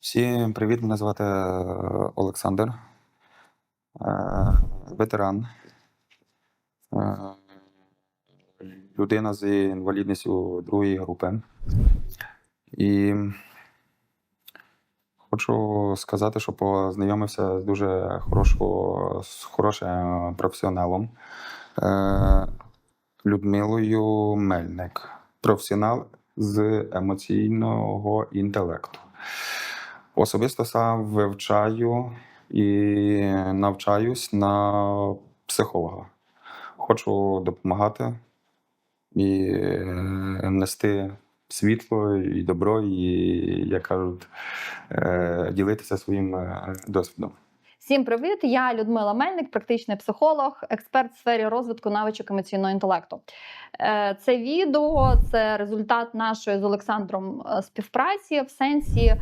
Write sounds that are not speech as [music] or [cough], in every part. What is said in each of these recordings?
Всім привіт, мене звати е, Олександр, е, ветеран, е, людина з інвалідністю другої групи. І хочу сказати, що познайомився з дуже хорошого, з хорошим професіоналом Людмилою Мельник, професіонал з емоційного інтелекту. Особисто сам вивчаю і навчаюсь на психолога. Хочу допомагати і е, нести світло і добро, і, як кажуть, е, ділитися своїм е, досвідом. Всім привіт! Я Людмила Мельник, практичний психолог, експерт в сфері розвитку навичок емоційного інтелекту. Це відео це результат нашої з Олександром співпраці в сенсі.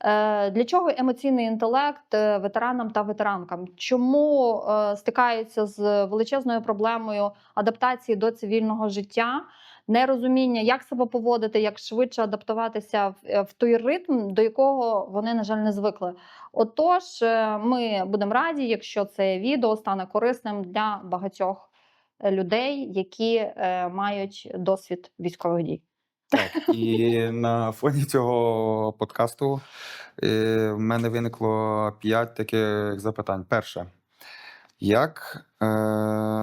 Е, Для чого емоційний інтелект е, ветеранам та ветеранкам? Чому е, стикаються з величезною проблемою адаптації до цивільного життя, нерозуміння, як себе поводити, як швидше адаптуватися в, той ритм, до якого вони, на жаль, не звикли. Отож, ми будемо раді, якщо це відео стане корисним для багатьох людей, які мають досвід військових дій. Так, і на фоні цього подкасту е, в мене виникло п'ять таких запитань. Перше, як е,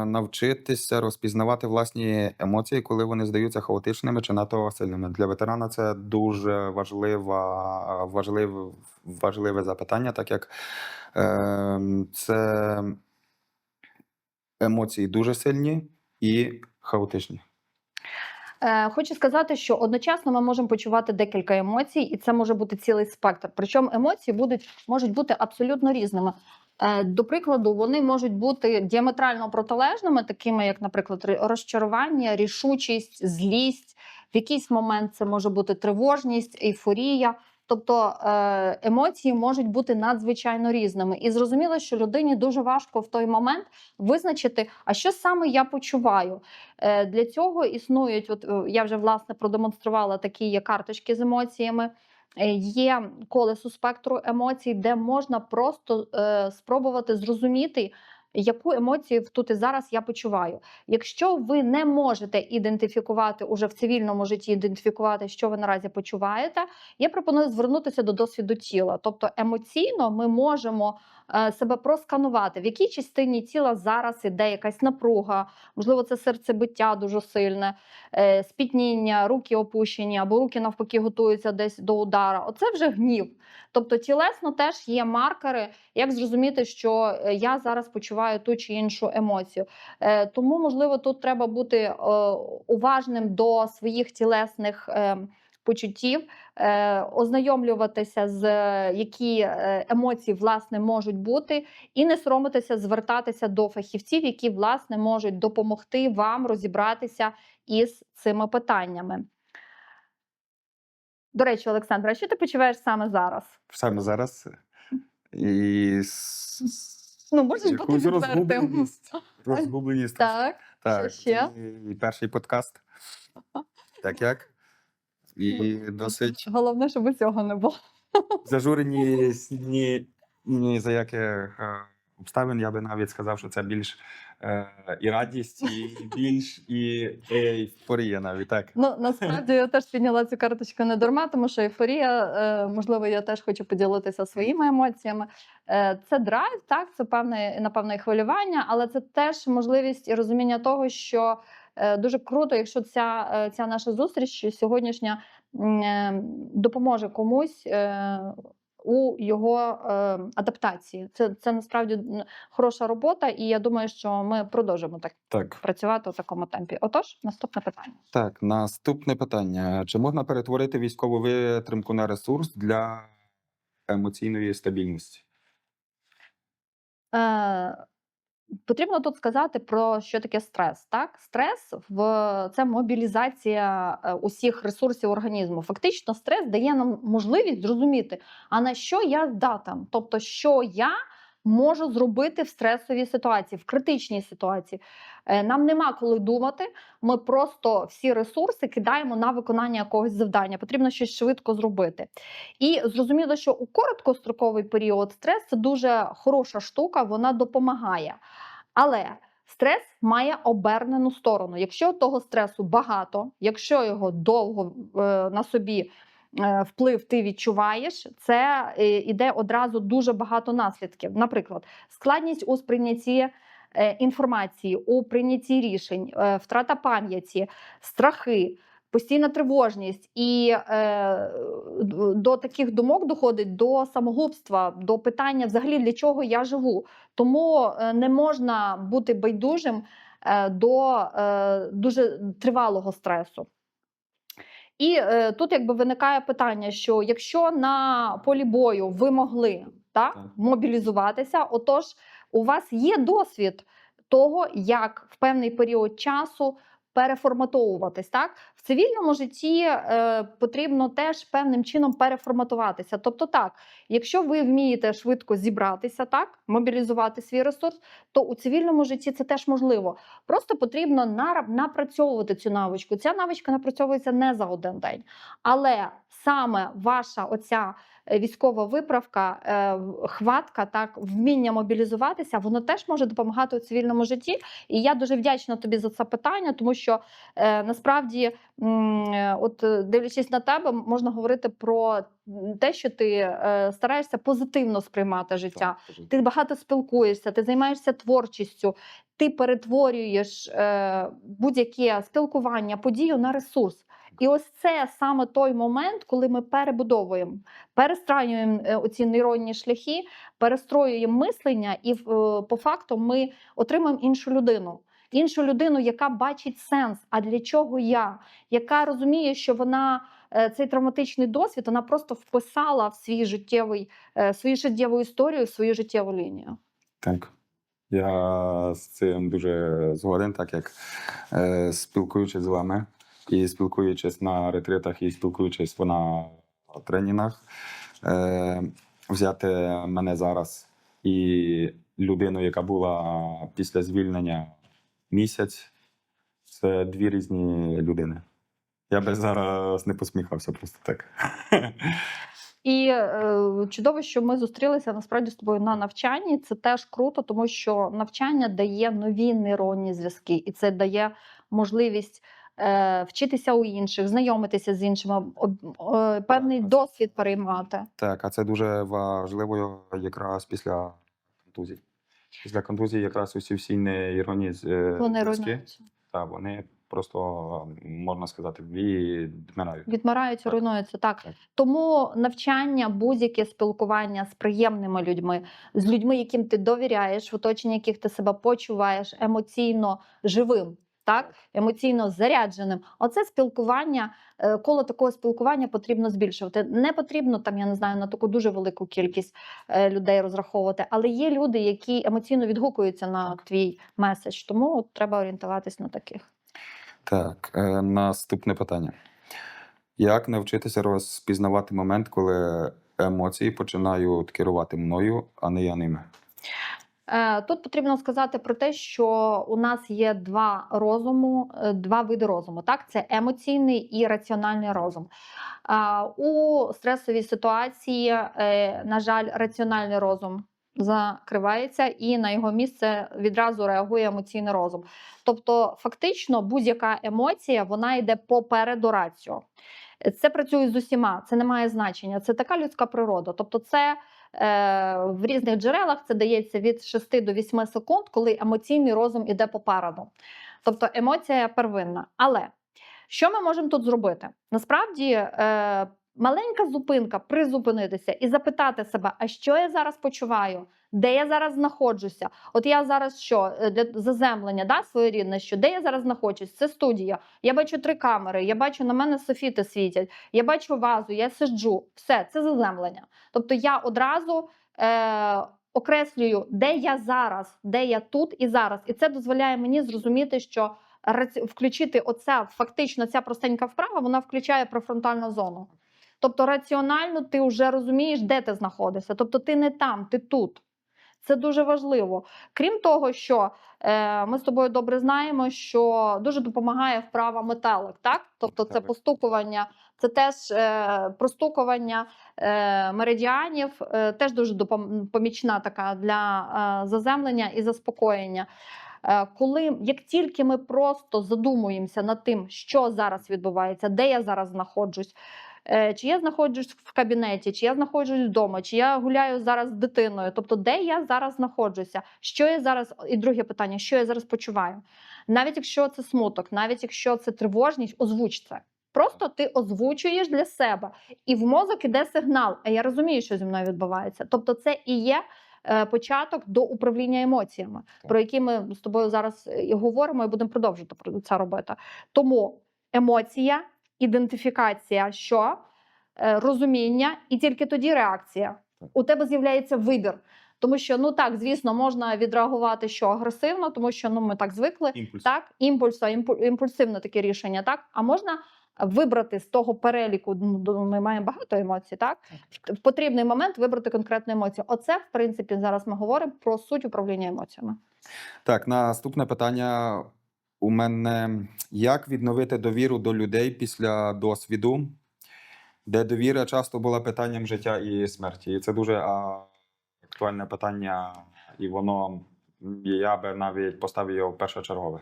навчитися розпізнавати власні емоції, коли вони здаються хаотичними чи надто сильними? Для ветерана це дуже важлива, важливе, важливе запитання, так як е, це емоції дуже сильні і хаотичні. Е, Хочу сказати, що одночасно ми можемо почувати декілька емоцій, і це може бути цілий спектр. Причому емоції будуть можуть бути абсолютно різними. Е, До прикладу, вони можуть бути діаметрально протилежними, такими як, наприклад, розчарування, рішучість, злість. В якийсь момент це може бути тривожність, ейфорія. Тобто е, емоції можуть бути надзвичайно різними. І зрозуміло, що людині дуже важко в той момент визначити, а що саме я почуваю. Е, Для цього існують, от е, я вже власне продемонструвала такі карточки з емоціями. Є колесо спектру емоцій, де можна просто спробувати зрозуміти, яку емоцію тут і зараз я почуваю. Якщо ви не можете ідентифікувати уже в цивільному житті, ідентифікувати, що ви наразі почуваєте, я пропоную звернутися до досвіду тіла. Тобто емоційно ми можемо себе просканувати, в якій частині тіла зараз іде якась напруга, можливо, це серцебиття дуже сильне, е, спітніння, руки опущені, або руки навпаки готуються десь до удара. Оце вже гнів. Тобто тілесно теж є маркери, як зрозуміти, що е, я зараз почуваю ту чи іншу емоцію. Е, Тому, можливо, тут треба бути е, уважним до своїх тілесних. Почуттів, е, ознайомлюватися з е, які е, емоції власне можуть бути, і не соромитися звертатися до фахівців, які власне можуть допомогти вам розібратися із цими питаннями. До речі, Олександра, а що ти почуваєш саме зараз? Саме зараз. І Ну, можеш бути відвертим. розгубленість. Розгубленість. Так, Так, Що ще? і перший подкаст. Так як? І досить головне, щоб цього не було. зажурені ні, ні за яких е, обставин. Я би навіть сказав, що це більш е, і радість, і [laughs] більш і ейфорія навіть так. Ну [laughs] насправді я теж підняла цю карточку не дарма, тому що ейфорія, е, можливо, я теж хочу поділитися своїми емоціями. Е, Це драйв, так, це певне напевно і хвилювання, але це теж можливість і розуміння того, що дуже круто, якщо ця, е, ця наша зустріч сьогоднішня е, допоможе комусь. е, У його е, адаптації це, це насправді хороша робота, і я думаю, що ми продовжимо так Так. працювати у такому темпі. Отож, наступне питання. Так, наступне питання. Чи можна перетворити військову витримку на ресурс для емоційної стабільності? Е, потрібно тут сказати про що таке стрес. Так, стрес в це мобілізація е, усіх ресурсів організму. Фактично, стрес дає нам можливість зрозуміти, а на що я здатен, тобто, що я можу зробити в стресовій ситуації, в критичній ситуації. Е, Нам нема коли думати. Ми просто всі ресурси кидаємо на виконання якогось завдання. Потрібно щось швидко зробити. І зрозуміло, що у короткостроковий період стрес це дуже хороша штука, вона допомагає. Але стрес має обернену сторону. Якщо того стресу багато, якщо його довго е, на собі вплив ти відчуваєш, це е, іде одразу дуже багато наслідків. Наприклад, складність у сприйнятті. е, Інформації у прийнятті рішень, е, втрата пам'яті, страхи, постійна тривожність, і е, до таких думок доходить до самогубства, до питання взагалі для чого я живу. Тому е, не можна бути байдужим е, до е, дуже тривалого стресу. І е, тут якби виникає питання, що якщо на полі бою ви могли так, Так. мобілізуватися, отож у вас є досвід того, як в певний період часу переформатовуватись. Так? В цивільному житті е, потрібно теж певним чином переформатуватися. Тобто, так, якщо ви вмієте швидко зібратися, так, мобілізувати свій ресурс, то у цивільному житті це теж можливо. Просто потрібно напрацьовувати цю навичку. Ця навичка напрацьовується не за один день. Але саме ваша оця військова виправка, е, хватка, так, вміння мобілізуватися, воно теж може допомагати у цивільному житті. І я дуже вдячна тобі за це питання, тому що е, насправді, е, от е, дивлячись на тебе, можна говорити про те, що ти е, стараєшся позитивно сприймати життя. Ти багато спілкуєшся, ти займаєшся творчістю, ти перетворюєш е, будь-яке спілкування, подію на ресурс. І ось це саме той момент, коли ми перебудовуємо, перестраюємо е, оці нейронні шляхи, перестроюємо мислення, і е, по факту ми отримуємо іншу людину. Іншу людину, яка бачить сенс, а для чого я, яка розуміє, що вона е, цей травматичний досвід вона просто вписала в свій життєвий, свою життєву історію, в свою життєву лінію. Так. Я з цим дуже згоден, так як е, спілкуючись з вами і спілкуючись на ретритах, і спілкуючись на тренінгах, е, взяти мене зараз і людину, яка була після звільнення місяць, це дві різні людини. Я би зараз не посміхався просто так. [laughs] І е, чудово, що ми зустрілися насправді з тобою на навчанні. Це теж круто, тому що навчання дає нові нейронні зв'язки, і це дає можливість вчитися у інших, знайомитися з іншими, об- е, певний Так. досвід переймати. Так, а це дуже важливо якраз після контузій. Після контузії якраз усі всі нейронні з- е, Вони зв'язки, руйнуються. вони просто, можна сказати, відмирають. Відмирають, Так. руйнуються так. Так. Тому навчання, будь-яке спілкування з приємними людьми, з людьми, яким ти довіряєш, в оточенні яких ти себе почуваєш емоційно живим. Так, емоційно зарядженим. Оце спілкування, е, коло такого спілкування потрібно збільшувати. Не потрібно там, я не знаю, на таку дуже велику кількість е, людей розраховувати, але є люди, які емоційно відгукуються на твій меседж. Тому от треба орієнтуватись на таких. Так, е, наступне питання. Як навчитися розпізнавати момент, коли емоції починають керувати мною, а не я ними? Е, Тут потрібно сказати про те, що у нас є два розуму, е, два види розуму. Так, це емоційний і раціональний розум. У стресовій ситуації, е, на жаль, раціональний розум закривається, і на його місце відразу реагує емоційний розум. Тобто, фактично, будь-яка емоція вона йде попереду раціо. Це працює з усіма, це не має значення. Це така людська природа. Тобто, це е, в різних джерелах це дається від 6 до 8 секунд, коли емоційний розум іде попереду. Тобто емоція первинна. Але що ми можемо тут зробити? Насправді. Маленька зупинка призупинитися і запитати себе, а що я зараз почуваю, де я зараз знаходжуся? От я зараз що е, для заземлення, да, своєрідне, що де я зараз знаходжусь? Це студія. Я бачу три камери, я бачу на мене софіти світять, я бачу вазу, я сиджу. Все, це заземлення. Тобто я одразу е, окреслюю, де я зараз, де я тут і зараз. І це дозволяє мені зрозуміти, що включити оця фактично ця простенька вправа, вона включає префронтальну зону. Тобто раціонально ти вже розумієш, де ти знаходишся. Тобто ти не там, ти тут. Це дуже важливо. Крім того, що е, ми з тобою добре знаємо, що дуже допомагає вправа метелик, так? Тобто це постукування, це теж е, простукування е, меридіанів, е, теж дуже допом- помічна така для е, заземлення і заспокоєння. Е, Коли як тільки ми просто задумуємося над тим, що зараз відбувається, де я зараз знаходжусь, чи я знаходжусь в кабінеті, чи я знаходжусь вдома, чи я гуляю зараз з дитиною, тобто де я зараз знаходжуся, що я зараз, і друге питання, що я зараз почуваю. Навіть якщо це смуток, навіть якщо це тривожність, озвуч це. Просто ти озвучуєш для себе, і в мозок іде сигнал. А я розумію, що зі мною відбувається. Тобто, це і є е, початок до управління емоціями, Так. про які ми з тобою зараз е, і говоримо, і будемо продовжувати про це робити. Тому емоція, ідентифікація, що Е, розуміння, і тільки тоді реакція. У тебе з'являється вибір. Тому що, ну так, звісно, можна відреагувати що агресивно, тому що ну ми так звикли. Імпульс. Так, імпульса, імпульсивне таке рішення, так. А можна вибрати з того переліку. ну, Ми маємо багато емоцій, так в потрібний момент вибрати конкретну емоцію. Оце, в принципі, зараз ми говоримо про суть управління емоціями. Так, наступне питання у мене: як відновити довіру до людей після досвіду, де довіра часто була питанням життя і смерті? І це дуже а, актуальне питання, і воно я би навіть поставив його першочергове.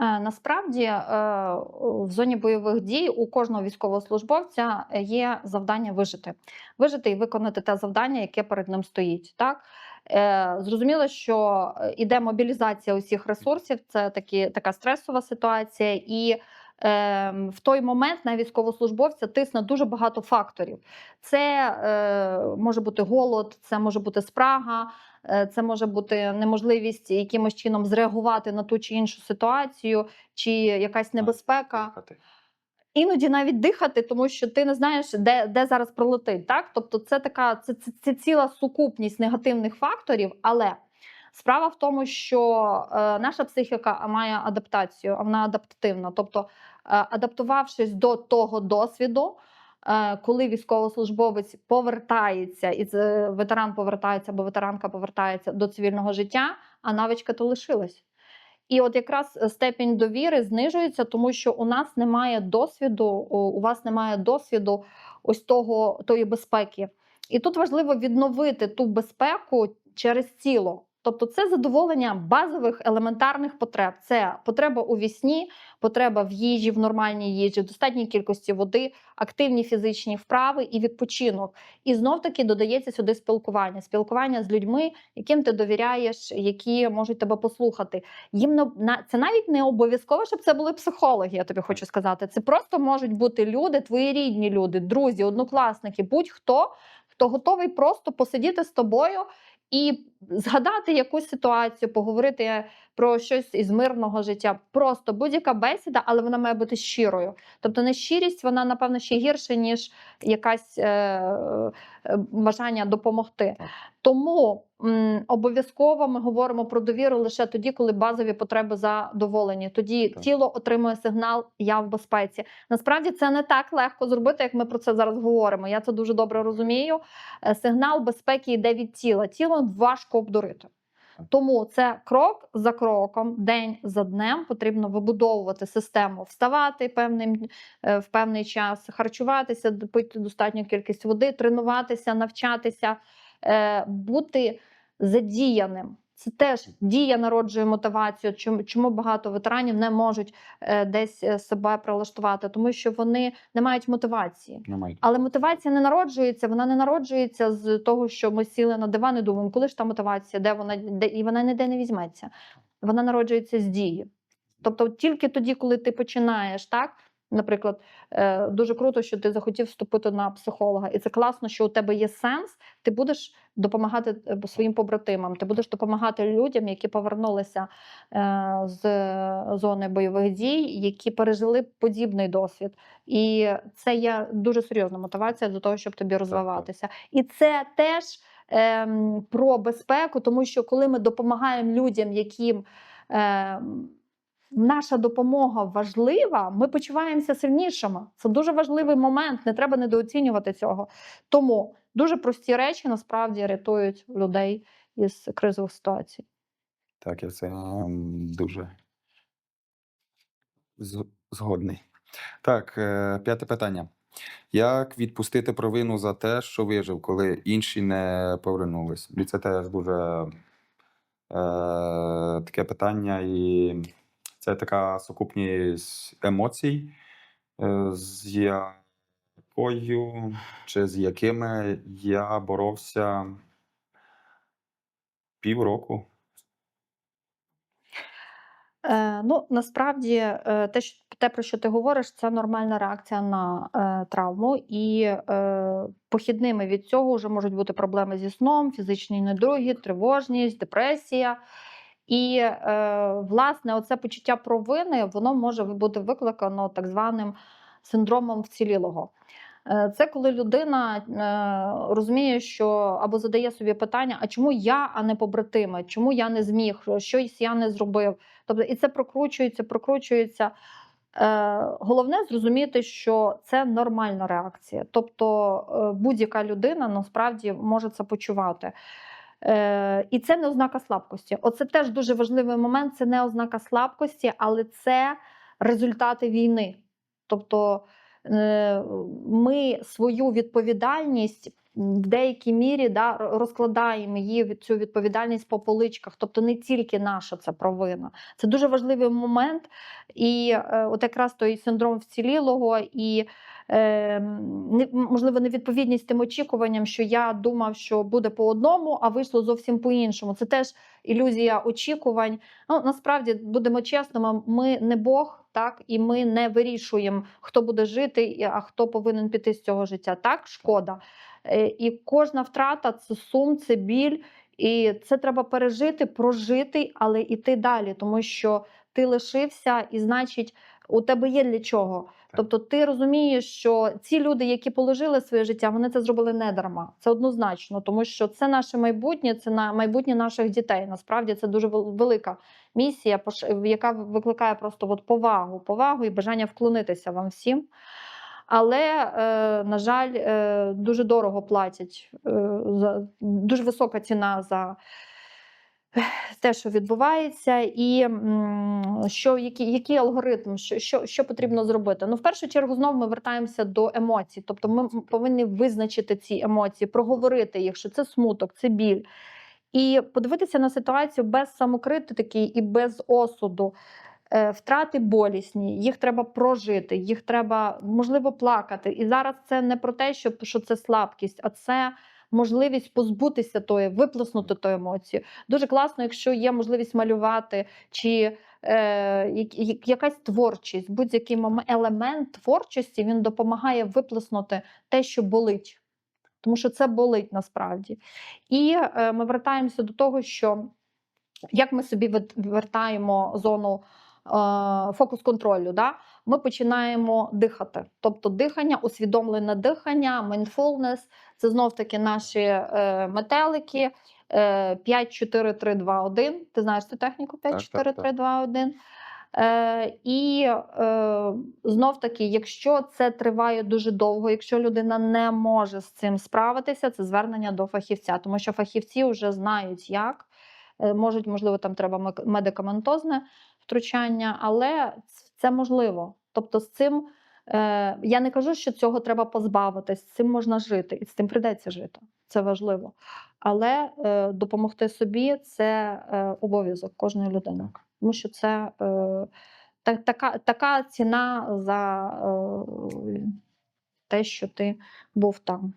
Е, Насправді е, в зоні бойових дій у кожного військовослужбовця є завдання вижити, вижити і виконати те завдання, яке перед ним стоїть. Так зрозуміло, що е, іде мобілізація усіх ресурсів. Це такі така стресова ситуація, і е, в той момент на військовослужбовця тисне дуже багато факторів. Це е, може бути голод, це може бути спрага. Е, Це може бути неможливість якимось чином зреагувати на ту чи іншу ситуацію, чи якась небезпека. Іноді навіть дихати, тому що ти не знаєш, де, де зараз пролетить. Так? Тобто, це така це, це, це ціла сукупність негативних факторів. Але справа в тому, що е, наша психіка має адаптацію, а вона адаптивна. Тобто, е, адаптувавшись до того досвіду, е, коли військовослужбовець повертається, і ветеран повертається або ветеранка повертається до цивільного життя, а навичка то лишилась. І от якраз е, степінь довіри знижується, тому що у нас немає досвіду, у вас немає досвіду ось того тої безпеки. І тут важливо відновити ту безпеку через тіло. Тобто це задоволення базових елементарних потреб. Це потреба у вісні, потреба в їжі, в нормальній їжі, в достатній кількості води, активні фізичні вправи і відпочинок. І знов таки додається сюди спілкування, спілкування з людьми, яким ти довіряєш, які можуть тебе послухати. Їм на це навіть не обов'язково, щоб це були психологи. Я тобі хочу сказати. Це просто можуть бути люди, твої рідні люди, друзі, однокласники, будь-хто, хто готовий просто посидіти з тобою і згадати якусь ситуацію, поговорити про щось із мирного життя. Просто будь-яка бесіда, але вона має бути щирою. Тобто нещирість, вона напевно ще гірше, ніж якась е, бажання допомогти. Тому обов'язково ми говоримо про довіру лише тоді, коли базові потреби задоволені. Тоді Так. тіло отримує сигнал Я в безпеці. Насправді це не так легко зробити, як ми про це зараз говоримо. Я це дуже добре розумію. Е, Сигнал безпеки йде від тіла. Тіло важко обдурити. Тому це крок за кроком, день за днем потрібно вибудовувати систему, вставати певним е, в певний час, харчуватися, пити достатню кількість води, тренуватися, навчатися, е, бути задіяним. Це теж дія народжує мотивацію. Чому, багато ветеранів не можуть е, десь е, себе прилаштувати? Тому що вони не мають мотивації. Немає. Але мотивація не народжується. Вона не народжується з того, що ми сіли на диван і думаємо, коли ж та мотивація, де вона де і вона ніде не візьметься. Вона народжується з дії. Тобто, тільки тоді, коли ти починаєш, так. Наприклад, е, дуже круто, що ти захотів вступити на психолога, і це класно, що у тебе є сенс. Ти будеш допомагати е, своїм побратимам, ти будеш допомагати людям, які повернулися е, з зони бойових дій, які пережили подібний досвід. І це є дуже серйозна мотивація до того, щоб тобі розвиватися. І це теж ем, про безпеку, тому що коли ми допомагаємо людям, яким ем, наша допомога важлива, ми почуваємося сильнішими. Це дуже важливий момент, не треба недооцінювати цього. Тому дуже прості речі насправді рятують людей із кризових ситуацій. Так, я це дуже згодний. Так, е, п'яте питання. Як відпустити провину за те, що вижив, коли інші не повернулись? І це теж дуже е, таке питання, і це така сукупність емоцій, е, з якою чи з якими я боровся півроку. Е, ну, насправді, е, те, те, про що ти говориш, це нормальна реакція на е, травму, і е, похідними від цього вже можуть бути проблеми зі сном, фізичні недуги, тривожність, депресія. І, е, власне, оце почуття провини воно може бути викликано так званим синдромом вцілілого. Е, Це коли людина е, розуміє, що або задає собі питання: а чому я, а не побратими? Чому я не зміг? Щось я не зробив? Тобто, і це прокручується, прокручується. Головне зрозуміти, що це нормальна реакція. Тобто будь-яка людина насправді може це почувати. Е, І це не ознака слабкості. Оце теж дуже важливий момент. Це не ознака слабкості, але це результати війни. Тобто е, ми свою відповідальність в деякій мірі да, розкладаємо її цю відповідальність по поличках. Тобто не тільки наша це провина. Це дуже важливий момент. І е, от якраз той синдром вцілілого і е, можливо невідповідність тим очікуванням, що я думав, що буде по одному, а вийшло зовсім по-іншому. Це теж ілюзія очікувань. Ну насправді будемо чесними, ми не Бог, так і ми не вирішуємо, хто буде жити, а хто повинен піти з цього життя. Так, шкода. Е, І кожна втрата це сум, це біль. І це треба пережити, прожити, але йти далі, тому що ти лишився, і значить, у тебе є для чого. Тобто, ти розумієш, що ці люди, які положили своє життя, вони це зробили не дарма. Це однозначно, тому що це наше майбутнє, це на майбутнє наших дітей. Насправді це дуже велика місія, яка викликає просто от повагу, повагу і бажання вклонитися вам всім. Але, е, на жаль, е, дуже дорого платять е, за дуже висока ціна за те, що відбувається, і що, який, який алгоритм, що, що, що потрібно зробити. Ну, в першу чергу, знову ми вертаємося до емоцій. Тобто, ми повинні визначити ці емоції, проговорити їх, що це смуток, це біль. І подивитися на ситуацію без самокритики і без осуду. Е, Втрати болісні, їх треба прожити, їх треба можливо плакати. І зараз це не про те, що, що це слабкість, а це можливість позбутися тої, виплеснути ту емоцію. Дуже класно, якщо є можливість малювати чи е, як- як- якась творчість, будь-який елемент творчості він допомагає виплеснути те, що болить. Тому що це болить насправді. І е, ми вертаємося до того, що як ми собі вертаємо зону фокус контролю, да? ми починаємо дихати. Тобто дихання, усвідомлене дихання, mindfulness – це знов таки наші е, метелики. Е, 5, 4, 3, 2, 1. Ти знаєш цю техніку 5, Так, 4, так, 3, 2, 1. Е, і е, знов таки, якщо це триває дуже довго, якщо людина не може з цим справитися, це звернення до фахівця, тому що фахівці вже знають, як Е, можуть, можливо, там треба медикаментозне втручання, але це можливо. Тобто, з цим е, я не кажу, що цього треба позбавитись, з цим можна жити, і з цим прийдеться жити. Це важливо. Але е, допомогти собі це е, обов'язок кожної людини, тому що це е, та, така, така ціна за е, те, що ти був там.